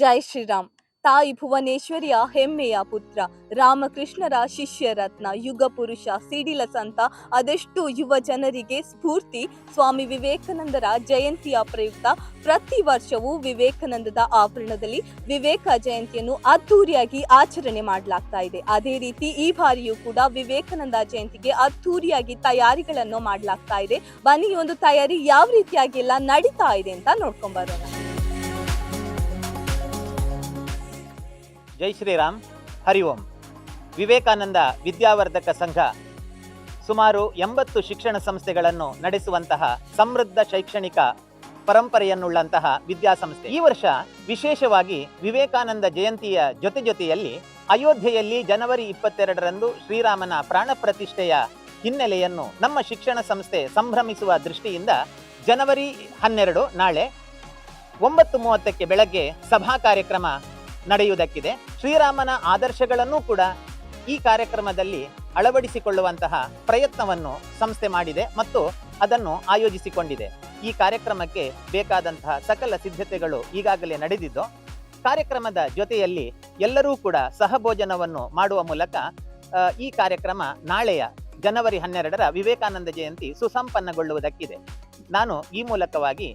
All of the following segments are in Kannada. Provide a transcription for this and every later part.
ಜೈ ಶ್ರೀರಾಮ್. ತಾಯಿ ಭುವನೇಶ್ವರಿಯ ಹೆಮ್ಮೆಯ ಪುತ್ರ, ರಾಮಕೃಷ್ಣರ ಶಿಷ್ಯರತ್ನ, ಯುಗ ಪುರುಷ, ಸಿಡಿಲ ಸಂತ, ಅದೆಷ್ಟು ಯುವ ಜನರಿಗೆ ಸ್ಫೂರ್ತಿ. ಸ್ವಾಮಿ ವಿವೇಕಾನಂದರ ಜಯಂತಿಯ ಪ್ರಯುಕ್ತ ಪ್ರತಿ ವರ್ಷವೂ ವಿವೇಕಾನಂದದ ಆವರಣದಲ್ಲಿ ವಿವೇಕ ಜಯಂತಿಯನ್ನು ಅದ್ದೂರಿಯಾಗಿ ಆಚರಣೆ ಮಾಡಲಾಗ್ತಾ ಇದೆ. ಅದೇ ರೀತಿ ಈ ಬಾರಿಯೂ ಕೂಡ ವಿವೇಕಾನಂದ ಜಯಂತಿಗೆ ಅದ್ದೂರಿಯಾಗಿ ತಯಾರಿಗಳನ್ನು ಮಾಡಲಾಗ್ತಾ ಇದೆ. ಬನ್ನಿ ಒಂದು ತಯಾರಿ ಯಾವ ರೀತಿಯಾಗಿ ಎಲ್ಲ ನಡೀತಾ ಇದೆ ಅಂತ ನೋಡ್ಕೊಂಡ್ ಬರೋಣ. ಜೈ ಶ್ರೀರಾಮ್, ಹರಿ ಓಂ. ವಿವೇಕಾನಂದ ವಿದ್ಯಾವರ್ಧಕ ಸಂಘ ಸುಮಾರು ಎಂಬತ್ತು ಶಿಕ್ಷಣ ಸಂಸ್ಥೆಗಳನ್ನು ನಡೆಸುವಂತಹ ಸಮೃದ್ಧ ಶೈಕ್ಷಣಿಕ ಪರಂಪರೆಯನ್ನುಳ್ಳಂತಹ ವಿದ್ಯಾಸಂಸ್ಥೆ. ಈ ವರ್ಷ ವಿಶೇಷವಾಗಿ ವಿವೇಕಾನಂದ ಜಯಂತಿಯ ಜೊತೆ ಜೊತೆಯಲ್ಲಿ ಅಯೋಧ್ಯೆಯಲ್ಲಿ ಜನವರಿ ಇಪ್ಪತ್ತೆರಡರಂದು ಶ್ರೀರಾಮನ ಪ್ರಾಣ ಪ್ರತಿಷ್ಠೆಯ ಹಿನ್ನೆಲೆಯನ್ನು ನಮ್ಮ ಶಿಕ್ಷಣ ಸಂಸ್ಥೆ ಸಂಭ್ರಮಿಸುವ ದೃಷ್ಟಿಯಿಂದ ಜನವರಿ ಹನ್ನೆರಡು ನಾಳೆ ಒಂಬತ್ತು ಮೂವತ್ತಕ್ಕೆ ಬೆಳಗ್ಗೆ ಸಭಾ ಕಾರ್ಯಕ್ರಮ ನಡೆಯುವುದಕ್ಕಿದೆ. ಶ್ರೀರಾಮನ ಆದರ್ಶಗಳನ್ನು ಕೂಡ ಈ ಕಾರ್ಯಕ್ರಮದಲ್ಲಿ ಅಳವಡಿಸಿಕೊಳ್ಳುವಂತಹ ಪ್ರಯತ್ನವನ್ನು ಸಂಸ್ಥೆ ಮಾಡಿದೆ ಮತ್ತು ಅದನ್ನು ಆಯೋಜಿಸಿಕೊಂಡಿದೆ. ಈ ಕಾರ್ಯಕ್ರಮಕ್ಕೆ ಬೇಕಾದಂತಹ ಸಕಲ ಸಿದ್ಧತೆಗಳು ಈಗಾಗಲೇ ನಡೆದಿದ್ದು, ಕಾರ್ಯಕ್ರಮದ ಜೊತೆಯಲ್ಲಿ ಎಲ್ಲರೂ ಕೂಡ ಸಹಭೋಜನವನ್ನು ಮಾಡುವ ಮೂಲಕ ಈ ಕಾರ್ಯಕ್ರಮ ನಾಳೆಯ ಜನವರಿ ಹನ್ನೆರಡರ ವಿವೇಕಾನಂದ ಜಯಂತಿ ಸುಸಂಪನ್ನಗೊಳ್ಳುವುದಕ್ಕಿದೆ. ನಾನು ಈ ಮೂಲಕವಾಗಿ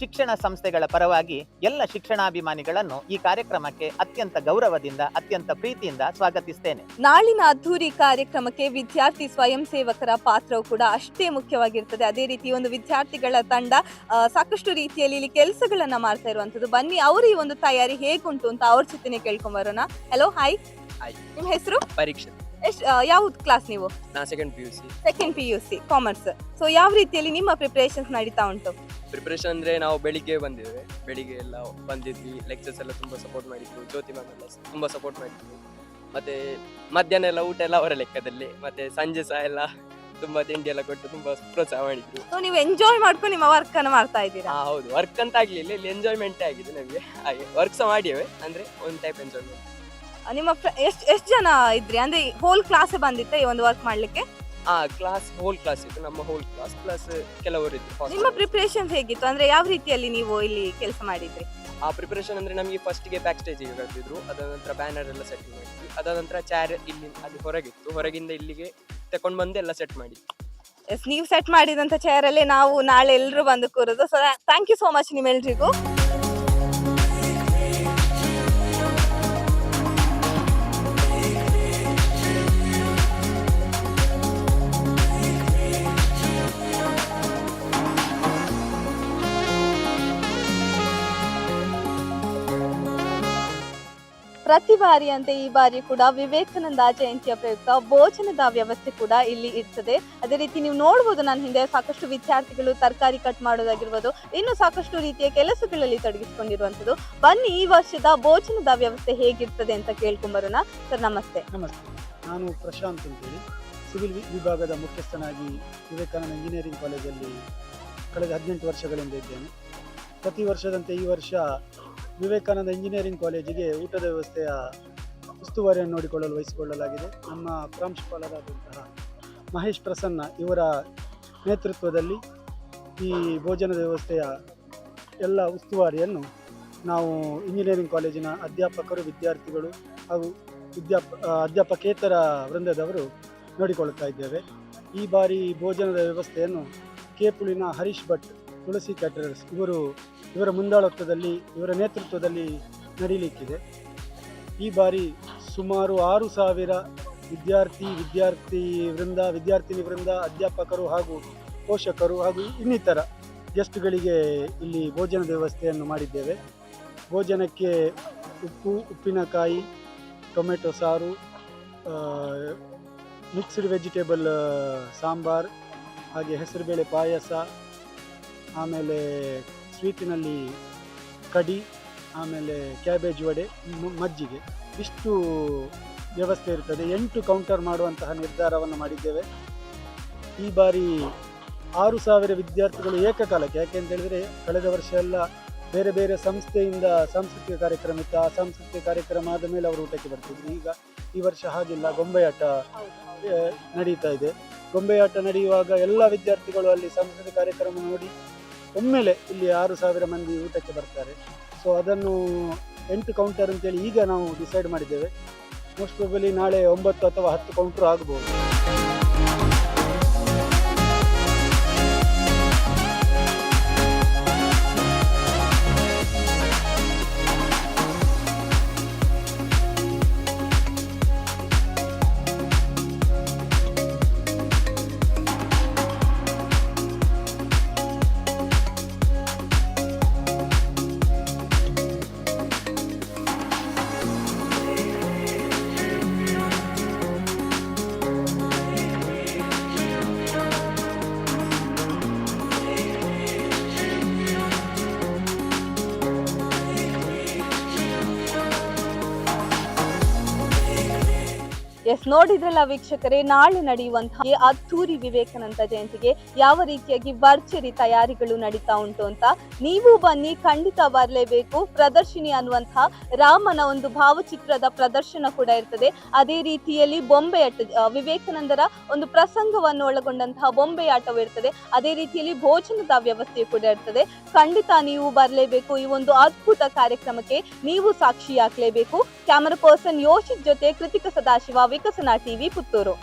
ಶಿಕ್ಷಣ ಸಂಸ್ಥೆಗಳ ಪರವಾಗಿ ಎಲ್ಲ ಶಿಕ್ಷಣಾಭಿಮಾನಿಗಳನ್ನು ಈ ಕಾರ್ಯಕ್ರಮಕ್ಕೆ ಅತ್ಯಂತ ಗೌರವದಿಂದ ಅತ್ಯಂತ ಪ್ರೀತಿಯಿಂದ ಸ್ವಾಗತಿಸ್ತೇನೆ. ನಾಳಿನ ಅದ್ಧೂರಿ ಕಾರ್ಯಕ್ರಮಕ್ಕೆ ವಿದ್ಯಾರ್ಥಿ ಸ್ವಯಂ ಸೇವಕರ ಪಾತ್ರವು ಕೂಡ ಅಷ್ಟೇ ಮುಖ್ಯವಾಗಿರ್ತದೆ. ಅದೇ ರೀತಿ ಒಂದು ವಿದ್ಯಾರ್ಥಿಗಳ ತಂಡ ಸಾಕಷ್ಟು ರೀತಿಯಲ್ಲಿ ಇಲ್ಲಿ ಕೆಲಸಗಳನ್ನ ಮಾಡ್ತಾ ಇರುವಂತದ್ದು. ಬನ್ನಿ ಅವ್ರ ಈ ಒಂದು ತಯಾರಿ ಹೇಗುಂಟು ಅಂತ ಅವ್ರ ಜೊತೆ ಕೇಳ್ಕೊಂಡ್ ಬರೋಣ. Hello hi. ನಿಮ್ಮ ಹೆಸರು? ಪರೀಕ್ಷೆ. ಎಷ್ಟ್ ಯಾವ್ದು ಕ್ಲಾಸ್ ನೀವು? ನಾ second P U C second P U C commerce so ಯಾವ ರೀತಿಯಲ್ಲಿ ನಿಮ್ಮ ಪ್ರಿಪರೇಷನ್ಸ್ ನಡೀತಾ ಉಂಟು? ಪ್ರಿಪರೇಷನ್ ಅಂದ್ರೆ ನಾವು ಬೆಳಿಗ್ಗೆ ಬಂದಿದ್ದೇವೆ. ಬೆಳಿಗ್ಗೆ ಎಲ್ಲ ಬಂದಿದ್ವಿ. ಲೆಕ್ಚರ್ಸ್ ಎಲ್ಲ ತುಂಬಾ ಸಪೋರ್ಟ್ ಮಾಡಿದ್ರು ಜ್ಯೋತಿ ಮ್ಯಾಮ್ ಎಲ್ಲ ತುಂಬಾ ಸಪೋರ್ಟ್ ಮಾಡಿದ್ವಿ. ಮತ್ತೆ ಮಧ್ಯಾಹ್ನ ಎಲ್ಲ ಊಟ ಎಲ್ಲ ಅವರ ಲೆಕ್ಕದಲ್ಲಿ. ಮತ್ತೆ ಸಂಜೆ ಸಹ ಎಲ್ಲ ತುಂಬಾ ತಿಂಡಿ ಎಲ್ಲ ಕೊಟ್ಟು ತುಂಬಾ ಪ್ರೋತ್ಸಾಹ ಮಾಡಿದ್ರು. ಸೊ ನೀವು ಎಂಜಾಯ್ ಮಾಡ್ಕೊಂಡು ನಿಮ್ಮ ವರ್ಕ್ ಅನ್ನು ಮಾಡ್ತಾ ಇದ್ದೀರಾ? ಹಾ ಹೌದು. ವರ್ಕ್ ಅಂತ ಆಗ್ಲಿಲ್ಲ. ಇಲ್ಲಿ ಎಂಜಾಯ್ಮೆಂಟ್ ಆಗಿದೆ ನಮಗೆ. ಹಾಗೆ ವರ್ಕ್ ಸಹ ಮಾಡಿವೆ ಅಂದ್ರೆ ಒಂದು ಟೈಪ್ ಎಂಜಾಯ್ಮೆಂಟ್ ನಿಮ್ಮ ಎಷ್ಟು ಎಷ್ಟು ಜನ ಇದ್ರಿ? ಅಂದ್ರೆ ಹೋಲ್ ಕ್ಲಾಸ್ ಬಂದಿತ್ತು ಈ ಒಂದು ವರ್ಕ್ ಮಾಡ್ಲಿಕ್ಕೆ? ಆ ಕ್ಲಾಸ್ ಹೋಲ್ ಕ್ಲಾಸ್ ಇತ್ತು ನಮ್ಮ ಹೋಲ್ ಕ್ಲಾಸ್ ಪ್ಲಸ್ ಕೆಲವರು ಇದ್ರು ನಿಮ್ಮ ಪ್ರಿಪರೇಷನ್ ಹೇಗಿತ್ತು? ಅಂದ್ರೆ ಯಾವ ರೀತಿಯಲ್ಲಿ ನೀವು ಇಲ್ಲಿ ಕೆಲಸ ಮಾಡಿದ್ರಿ? ಆ ಪ್ರಿಪರೇಷನ್ ಅಂದ್ರೆ ನಮಗೆ ಫಸ್ಟ್ಗೆ ಬ್ಯಾಕ್ ಸ್ಟೇಜಿಗೆ ಕರೆದಿದ್ರು ಅದಾದ ನಂತರ ಬ್ಯಾನರ್ ಎಲ್ಲ ಸೆಟ್ ಮಾಡಿದ್ವಿ ಅದಾದ ನಂತರ ಚೇರ್ ಇಲ್ಲಿ ಅಲ್ಲಿ ಹೊರಗಿತ್ತು ಹೊರಗಿಂದ ಇಲ್ಲಿಗೆ ತಕೊಂಡ್ ಬಂದು ಎಲ್ಲ ಸೆಟ್ ಮಾಡಿ ಎಸ್ ನೀವು ಸೆಟ್ ಮಾಡಿದಂತ ಚೇರ್ ಅಲ್ಲೇ ನಾವು ನಾಳೆ ಎಲ್ಲರೂ ಬಂದು ಕೂರೋದು. So thank you so much ನಿಮ್ಮೆಲ್ರಿಗೂ. ಪ್ರತಿ ಬಾರಿಯಂತೆ ಈ ಬಾರಿ ಕೂಡ ವಿವೇಕಾನಂದ ಜಯಂತಿಯ ಪ್ರಯುಕ್ತ ಭೋಜನದ ವ್ಯವಸ್ಥೆ ಕೂಡ ಇಲ್ಲಿ ಇರ್ತದೆ. ಅದೇ ರೀತಿ ನೀವು ನೋಡ್ಬೋದು ನಾನು ಹಿಂದೆ ಸಾಕಷ್ಟು ವಿದ್ಯಾರ್ಥಿಗಳು ತರಕಾರಿ ಕಟ್ ಮಾಡೋದಾಗಿರ್ಬೋದು, ಇನ್ನು ಸಾಕಷ್ಟು ರೀತಿಯ ಕೆಲಸಗಳಲ್ಲಿ ತೊಡಗಿಸಿಕೊಂಡಿರುವಂತದ್ದು ಬನ್ನಿ ಈ ವರ್ಷದ ಭೋಜನದ ವ್ಯವಸ್ಥೆ ಹೇಗಿರ್ತದೆ ಅಂತ ಕೇಳ್ಕೊಂಬರೋಣ. ಸರ್, ನಮಸ್ತೆ. ನಮಸ್ತೆ. ನಾನು ಪ್ರಶಾಂತ್ ಅಂತೇಳಿ. ಸಿವಿಲ್ ವಿಭಾಗದ ಮುಖ್ಯಸ್ಥನಾಗಿ ವಿವೇಕಾನಂದ ಇಂಜಿನಿಯರಿಂಗ್ ಕಾಲೇಜಲ್ಲಿ ಕಳೆದ ಹದಿನೆಂಟು ವರ್ಷಗಳಿಂದ ಇದ್ದೇನೆ. ಪ್ರತಿ ವರ್ಷದಂತೆ ಈ ವರ್ಷ ವಿವೇಕಾನಂದ ಇಂಜಿನಿಯರಿಂಗ್ ಕಾಲೇಜಿಗೆ ಊಟದ ವ್ಯವಸ್ಥೆಯ ಉಸ್ತುವಾರಿಯನ್ನು ನೋಡಿಕೊಳ್ಳಲು ವಹಿಸಿಕೊಳ್ಳಲಾಗಿದೆ. ನಮ್ಮ ಪ್ರಾಂಶುಪಾಲರಾದಂತಹ ಮಹೇಶ್ ಪ್ರಸನ್ನ ಇವರ ನೇತೃತ್ವದಲ್ಲಿ ಈ ಭೋಜನದ ವ್ಯವಸ್ಥೆಯ ಎಲ್ಲ ಉಸ್ತುವಾರಿಯನ್ನು ನಾವು ಇಂಜಿನಿಯರಿಂಗ್ ಕಾಲೇಜಿನ ಅಧ್ಯಾಪಕರು, ವಿದ್ಯಾರ್ಥಿಗಳು ಹಾಗೂ ವಿದ್ಯಾಪ ಅಧ್ಯಾಪಕೇತರ ವೃಂದದವರು ನೋಡಿಕೊಳ್ಳುತ್ತಾ ಇದ್ದೇವೆ. ಈ ಬಾರಿ ಭೋಜನದ ವ್ಯವಸ್ಥೆಯನ್ನು ಕೇಪುಳಿನ ಹರೀಶ್ ಭಟ್ ತುಳಸಿ ಕ್ಯಾಟರರ್ಸ್ ಇವರು ಇವರ ಮುಂದಾಳತ್ವದಲ್ಲಿ, ಇವರ ನೇತೃತ್ವದಲ್ಲಿ ನಡೀಲಿಕ್ಕಿದೆ. ಈ ಬಾರಿ ಸುಮಾರು ಆರು ಸಾವಿರ ವಿದ್ಯಾರ್ಥಿ ವಿದ್ಯಾರ್ಥಿ ವೃಂದ, ವಿದ್ಯಾರ್ಥಿನಿ ವೃಂದ, ಅಧ್ಯಾಪಕರು ಹಾಗೂ ಪೋಷಕರು ಹಾಗೂ ಇನ್ನಿತರ ಗೆಸ್ಟ್ಗಳಿಗೆ ಇಲ್ಲಿ ಭೋಜನದ ವ್ಯವಸ್ಥೆಯನ್ನು ಮಾಡಿದ್ದೇವೆ. ಭೋಜನಕ್ಕೆ ಉಪ್ಪು, ಉಪ್ಪಿನಕಾಯಿ, ಟೊಮೆಟೊ ಸಾರು ಮಿಕ್ಸ್ಡ್ ವೆಜಿಟೇಬಲ್ ಸಾಂಬಾರ್, ಹಾಗೆ ಹೆಸರುಬೇಳೆ ಪಾಯಸ ಆಮೇಲೆ ಸ್ವೀಟಿನಲ್ಲಿ ಕಡಿ ಆಮೇಲೆ ಕ್ಯಾಬೇಜ್ ವಡೆ ಮಜ್ಜಿಗೆ. ಇಷ್ಟು ವ್ಯವಸ್ಥೆ ಇರ್ತದೆ. ಎಂಟು ಕೌಂಟರ್ ಮಾಡುವಂತಹ ನಿರ್ಧಾರವನ್ನು ಮಾಡಿದ್ದೇವೆ. ಈ ಬಾರಿ ಆರು ಸಾವಿರ ವಿದ್ಯಾರ್ಥಿಗಳು ಏಕಕಾಲಕ್ಕೆ ಯಾಕೆ ಅಂತ ಹೇಳಿದರೆ ಕಳೆದ ವರ್ಷ ಎಲ್ಲ ಬೇರೆ ಬೇರೆ ಸಂಸ್ಥೆಯಿಂದ ಸಾಂಸ್ಕೃತಿಕ ಕಾರ್ಯಕ್ರಮ ಇತ್ತು. ಆ ಸಾಂಸ್ಕೃತಿಕ ಕಾರ್ಯಕ್ರಮ ಆದ ಮೇಲೆ ಅವರು ಊಟಕ್ಕೆ ಬರ್ತಿದ್ರು. ಈಗ ಈ ವರ್ಷ ಹಾಗಿಲ್ಲ. ಗೊಂಬೆಯಾಟ ನಡೀತಾ ಇದೆ. ಗೊಂಬೆಯಾಟ ನಡೆಯುವಾಗ ಎಲ್ಲ ವಿದ್ಯಾರ್ಥಿಗಳು ಅಲ್ಲಿ ಸಾಂಸ್ಕೃತಿಕ ಕಾರ್ಯಕ್ರಮ ನೋಡಿ ಒಮ್ಮೆಲೆ ಇಲ್ಲಿ ಆರು ಸಾವಿರ ಮಂದಿ ಊಟಕ್ಕೆ ಬರ್ತಾರೆ. ಸೊ ಅದನ್ನು ಎಂಟು ಕೌಂಟರ್ ಅಂತೇಳಿ ಈಗ ನಾವು ಡಿಸೈಡ್ ಮಾಡಿದ್ದೇವೆ. ಮೋಸ್ಟ್ ಪ್ರಾಬಲಿ ನಾಳೆ ಒಂಬತ್ತು ಅಥವಾ ಹತ್ತು ಕೌಂಟರ್ ಆಗ್ಬೋದು. ಎಸ್ ನೋಡಿದ್ರಲ್ಲ ವೀಕ್ಷಕರೇ, ನಾಳೆ ನಡೆಯುವಂತಹ ಈ ಅದ್ದೂರಿ ವಿವೇಕಾನಂದ ಜಯಂತಿಗೆ ಯಾವ ರೀತಿಯಾಗಿ ಭರ್ಜರಿ ತಯಾರಿಗಳು ನಡೀತಾ ಉಂಟು ಅಂತ ನೀವು ಬನ್ನಿ, ಖಂಡಿತ ಬರಲೇಬೇಕು. ಪ್ರದರ್ಶಿನಿ ಅನ್ನುವಂತಹ ರಾಮನ ಒಂದು ಭಾವಚಿತ್ರದ ಪ್ರದರ್ಶನ ಕೂಡ ಇರ್ತದೆ. ಅದೇ ರೀತಿಯಲ್ಲಿ ಬೊಂಬೆ ಆಟ ವಿವೇಕಾನಂದರ ಒಂದು ಪ್ರಸಂಗವನ್ನು ಒಳಗೊಂಡಂತಹ ಬೊಂಬೆಯಾಟವು ಇರ್ತದೆ. ಅದೇ ರೀತಿಯಲ್ಲಿ ಭೋಜನದ ವ್ಯವಸ್ಥೆ ಕೂಡ ಇರ್ತದೆ. ಖಂಡಿತ ನೀವು ಬರಲೇಬೇಕು ಈ ಒಂದು ಅದ್ಭುತ ಕಾರ್ಯಕ್ರಮಕ್ಕೆ. ನೀವು ಸಾಕ್ಷಿಯಾಗಲೇಬೇಕು. ಕ್ಯಾಮರಾ ಪರ್ಸನ್ ಯೋಶಿತ್ ಜೊತೆ ಕೃತಿಕ ಸದಾಶಿವ ವಿಕಸನ ಟಿವಿ ಪುತ್ತೂರು